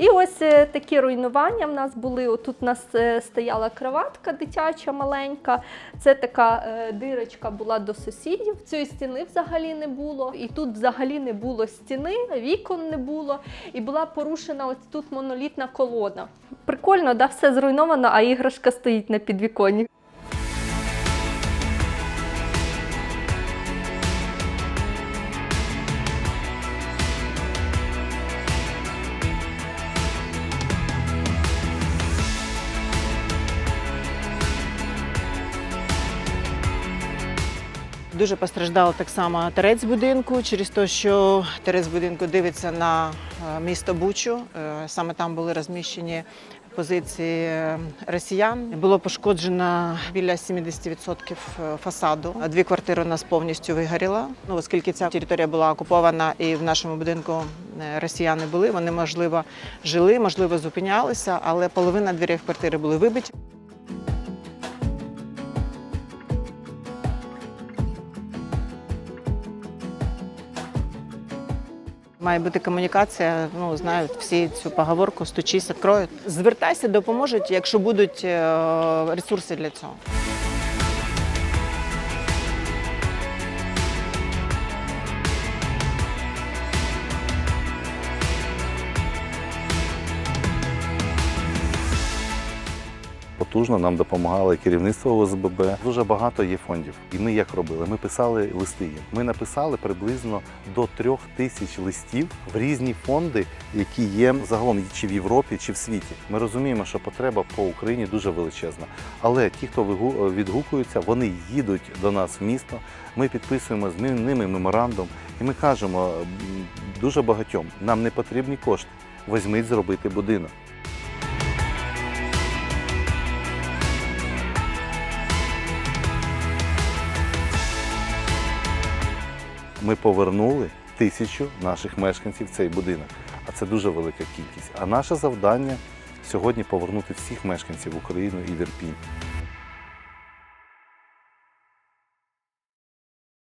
І ось е, такі руйнування в нас були. Отут у нас е, стояла кроватка дитяча маленька. Це така е, дирочка була до сусідів. Цієї стіни взагалі не було. І тут взагалі не було стіни, вікон не було. І була порушена ось тут монолітна колона. Прикольно, да, все зруйновано, а іграшка стоїть на підвіконні. Дуже постраждав так само терець будинку через те, що терець будинку дивиться на е, місто Бучу. Е, Саме там були розміщені позиції е, росіян. Було пошкоджено біля 70% фасаду. Дві квартири у нас повністю вигоріла. Ну, оскільки ця територія була окупована і в нашому будинку росіяни були, вони можливо жили, можливо, зупинялися, але половина дверей квартири були вибиті. Має бути комунікація. Ну знають всі цю поговорку стучись, кроють. Звертайся, допоможуть, якщо будуть е, ресурси для цього. Потужно нам допомагало керівництво ОСББ. Дуже багато є фондів. І ми як робили? Ми писали листи. їм. Ми написали приблизно до трьох тисяч листів в різні фонди, які є загалом чи в Європі, чи в світі. Ми розуміємо, що потреба по Україні дуже величезна. Але ті, хто відгукуються, вони їдуть до нас в місто. Ми підписуємо з ними меморандум, і ми кажемо дуже багатьом: нам не потрібні кошти. Візьміть зробити будинок. Ми повернули тисячу наших мешканців в цей будинок. А це дуже велика кількість. А наше завдання сьогодні повернути всіх мешканців України і в Ірпінь.